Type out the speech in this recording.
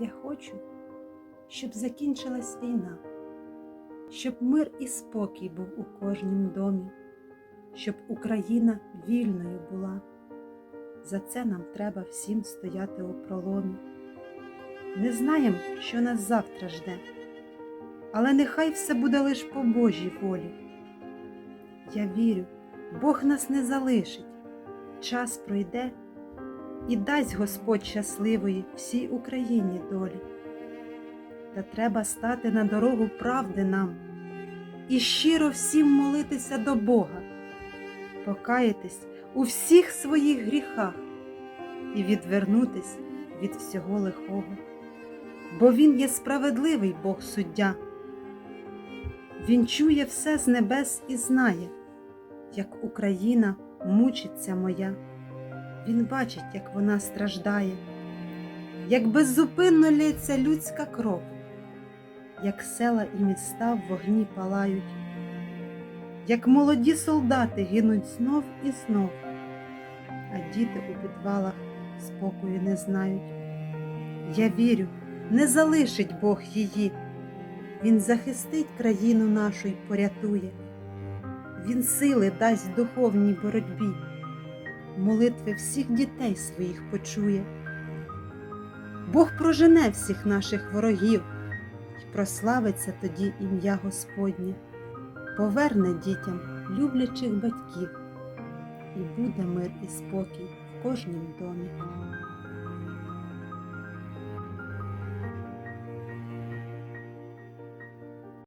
Я хочу, щоб закінчилась війна, щоб мир і спокій був у кожнім домі, щоб Україна вільною була. За це нам треба всім стояти у проломі. Не знаємо, що нас завтра жде, але нехай все буде лиш по Божій волі. Я вірю, Бог нас не залишить, час пройде і дасть Господь щасливої всій Україні долі. Та треба стати на дорогу правди нам і щиро всім молитися до Бога, покаятись у всіх своїх гріхах і відвернутись від всього лихого, бо Він є справедливий Бог суддя. Він чує все з небес і знає, як Україна мучиться моя. Він бачить, як вона страждає, як беззупинно лється людська кров, як села і міста в вогні палають, як молоді солдати гинуть знов і знов, а діти у підвалах спокою не знають. Я вірю, не залишить Бог її, Він захистить країну нашу й порятує, Він сили дасть духовній боротьбі молитви всіх дітей своїх почує. Бог прожене всіх наших ворогів, і прославиться тоді ім'я Господнє, поверне дітям люблячих батьків, і буде мир і спокій в кожнім домі.